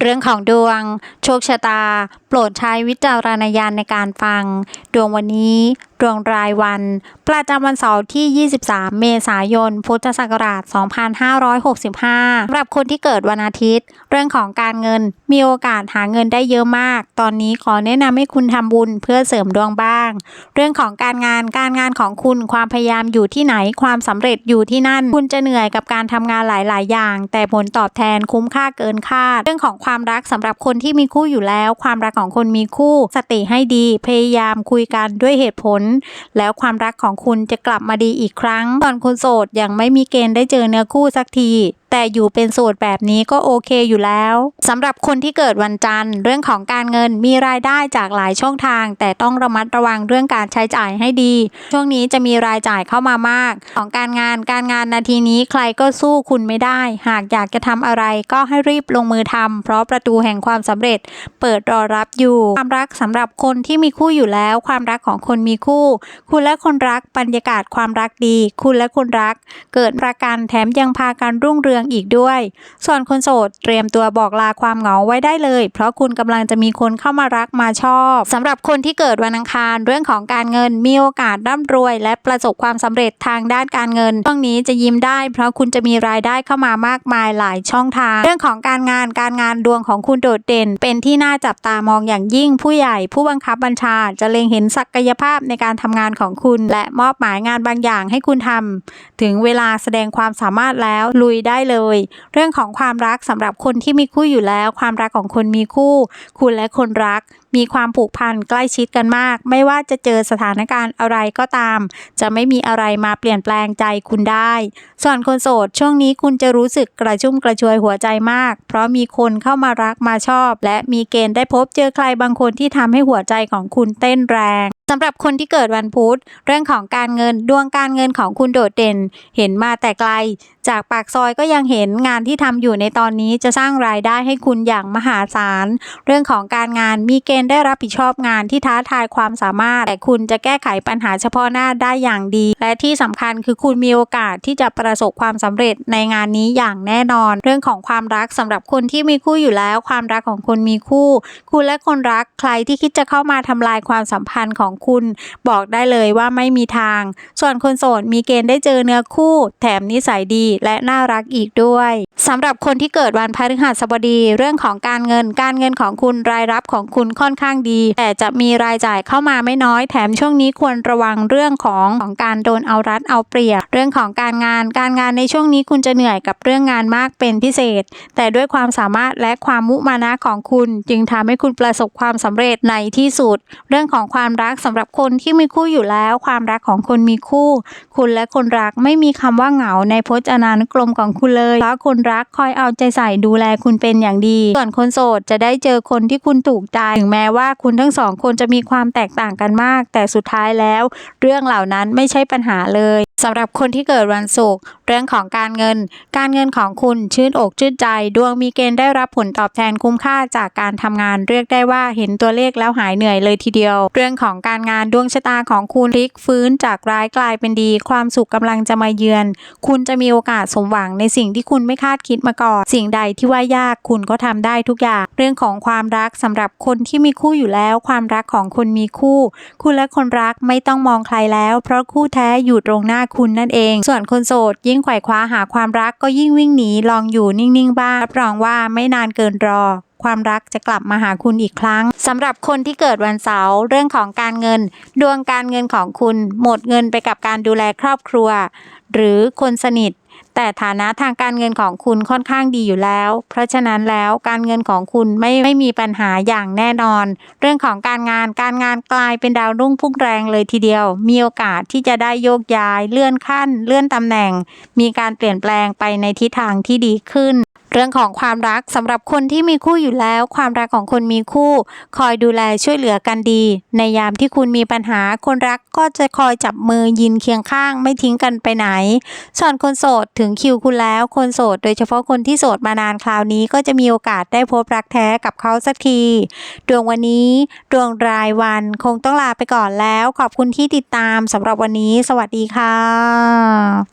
เรื่องของดวง โชคชะตา โปรดใช้วิจารณญาณในการฟัง ดวงวันนี้ ดวงรายวัน ประจำวันเสาร์ที่ 23 เมษายน พุทธศักราช 2565สำหรับคนที่เกิดวันอาทิตย์ เรื่องของการเงิน มีโอกาสหาเงินได้เยอะมาก ตอนนี้ขอแนะนำให้คุณทำบุญเพื่อเสริมดวงบ้าง เรื่องของการงาน การงานของคุณ ความพยายามอยู่ที่ไหน ความสำเร็จอยู่ที่นั่น คุณจะเหนื่อยกับการทำงานหลาย ๆ อย่าง แต่ผลตอบแทนคุ้มค่าเกินคาด เรื่องของความความรักสำหรับคนที่มีคู่อยู่แล้ว ความรักของคนมีคู่สติให้ดี พยายามคุยกันด้วยเหตุผล แล้วความรักของคุณจะกลับมาดีอีกครั้งส่วนคุณโสดยังไม่มีเกณฑ์ได้เจอเนื้อคู่สักที แต่อยู่เป็นโสดแบบนี้ก็โอเคอยู่แล้วสำหรับคนที่เกิดวันจันทร์ เรื่องของการเงินมีรายได้จากหลายช่องทาง แต่ต้องระมัดระวังเรื่องการใช้จ่ายให้ดี ช่วงนี้จะมีรายจ่ายเข้ามามาก ของการงานการงานนาทีนี้ใครก็สู้คุณไม่ได้ หากอยากจะทำอะไรก็ให้รีบลงมือทำเพราะประตูแห่งความสำเร็จ เปิดรอรับอยู่ ความรักสำหรับคนที่มีคู่อยู่แล้ว ความรักของคนมีคู่ คุณและคนรักบรรยากาศความรักดี คุณและคนรัก เกิดประกันแถมยังพากันรุ่งเรืองอีกด้วย ส่วนคนโสดเตรียมตัวบอกลาความเหงาไว้ได้เลย เพราะคุณกำลังจะมีคนเข้ามารักมาชอบสำหรับคนที่เกิดวันอังคารเรื่องของการเงินมีโอกาสร่ำรวย และประสบความสำเร็จทางด้านการเงินช่วงนี้จะยิ้มได้ เพราะคุณจะมีรายได้เข้ามามากมายหลายช่องทาง เรื่องของการงานการงานดวงของคุณโดดเด่น เป็นที่น่าจับตามองอย่างยิ่งผู้ใหญ่ ผู้บังคับบัญชาจะเล็งเห็นศักยภาพในการทำงานของคุณ และมอบหมายงานบางอย่างให้คุณทำถึงเวลาแสดงความสามารถแล้วลุยได้เลย เรื่องของความรักสำหรับคนที่มีคู่อยู่แล้ว ความรักของคนมีคู่ คุณและคนรัก มีความผูกพันใกล้ชิดกันมาก ไม่ว่าจะเจอสถานการณ์อะไรก็ตาม จะไม่มีอะไรมาเปลี่ยนแปลงใจคุณได้ ส่วนคนโสดช่วงนี้คุณจะรู้สึกกระชุ่มกระชวยหัวใจมาก เพราะมีคนเข้ามารักมาชอบ และมีเกณฑ์ได้พบเจอใครบางคนที่ทำให้หัวใจของคุณเต้นแรงสำหรับคนที่เกิดวันพุธเรื่องของการเงินดวงการเงินของคุณโดดเด่น เห็นมาแต่ไกล จากปากซอยก็ยังเห็นงานที่ทำอยู่ในตอนนี้จะสร้างรายได้ให้คุณอย่างมหาศาล เรื่องของการงานมีเกณฑ์ได้รับผิดชอบงานที่ท้าทายความสามารถ แต่คุณจะแก้ไขปัญหาเฉพาะหน้าได้อย่างดี และที่สำคัญคือคุณมีโอกาสที่จะประสบความสำเร็จในงานนี้อย่างแน่นอน เรื่องของความรักสำหรับคนที่มีคู่อยู่แล้ว ความรักของคนมีคู่ คุณและคนรักใครที่คิดจะเข้ามาทำลายความสัมพันธ์ของคุณ บอกได้เลยว่าไม่มีทาง ส่วนคนโสดมีเกณฑ์ได้เจอเนื้อคู่ แถมนิสัยดีและน่ารักอีกด้วยสำหรับคนที่เกิดวันพฤหัสบดีเรื่องของการเงินการเงินของคุณรายรับของคุณค่อนข้างดี แต่จะมีรายจ่ายเข้ามาไม่น้อย แถมช่วงนี้ควรระวังเรื่องของของการโดนเอารัดเอาเปรียบเรื่องของการงานการงานในช่วงนี้คุณจะเหนื่อยกับเรื่องงานมากเป็นพิเศษ แต่ด้วยความสามารถและความมุมานะของคุณ จึงทำให้คุณประสบความสำเร็จในที่สุด เรื่องของความรักสำหรับคนที่มีคู่อยู่แล้ว ความรักของคนมีคู่ คุณและคนรักไม่มีคำว่าเหงาในพจนานุกรมของคุณเลยเพราะคนรักคอยเอาใจใส่ดูแลคุณเป็นอย่างดี ส่วนคนโสดจะได้เจอคนที่คุณถูกใจถึงแม้ว่าคุณทั้งสองคนจะมีความแตกต่างกันมาก แต่สุดท้ายแล้ว เรื่องเหล่านั้นไม่ใช่ปัญหาเลย สำหรับคนที่เกิดวันศุกร์เรื่องของการเงิน การเงินของคุณชื่นอกชื่นใจ ดวงมีเกณฑ์ได้รับผลตอบแทนคุ้มค่าจากการทำงานเรียกได้ว่าเห็นตัวเลขแล้วหายเหนื่อยเลยทีเดียว เรื่องของการงานดวงชะตาของคุณพลิกฟื้นจากร้ายกลายเป็นดี ความสุขกำลังจะมาเยือน คุณจะมีโอกาสสมหวังในสิ่งที่คุณไม่คาดคิดมาก่อนสิ่งใดที่ว่ายากคุณก็ทำได้ทุกอย่าง เรื่องของความรักสำหรับคนที่มีคู่อยู่แล้ว ความรักของคนมีคู่ คุณและคนรักไม่ต้องมองใครแล้ว เพราะคู่แท้อยู่ตรงหน้าคุณนั่นเอง ส่วนคนโสด ยิ่งไขว่คว้าหาความรักก็ยิ่งวิ่งหนีลองอยู่นิ่งๆบ้างรับรองว่าไม่นานเกินรอความรักจะกลับมาหาคุณอีกครั้งสำหรับคนที่เกิดวันเสาร์เรื่องของการเงิน ดวงการเงินของคุณหมดเงินไปกับการดูแลครอบครัว หรือคนสนิท แต่ฐานะทางการเงินของคุณค่อนข้างดีอยู่แล้ว เพราะฉะนั้นแล้วการเงินของคุณไม่ไม่มีปัญหาอย่างแน่นอน เรื่องของการงานการงานกลายเป็นดาวรุ่งพุ่งแรงเลยทีเดียว มีโอกาสที่จะได้โยกย้าย เลื่อนขั้น เลื่อนตำแหน่ง มีการเปลี่ยนแปลงไปในทิศทางที่ดีขึ้น เรื่องของความรักสำหรับคนที่มีคู่อยู่แล้ว ความรักของคนมีคู่ คอยดูแลช่วยเหลือกันดี ในยามที่คุณมีปัญหา คนรักก็จะคอยจับมือยินเคียงข้าง ไม่ทิ้งกันไปไหน ส่วนคนโสดถึงคิวคุณแล้ว คนโสดโดยเฉพาะคนที่โสดมานานคราวนี้ก็จะมีโอกาสได้พบรักแท้กับเขาสักทีดวงวันนี้ดวงรายวันคงต้องลาไปก่อนแล้ว ขอบคุณที่ติดตามสำหรับวันนี้ สวัสดีค่ะ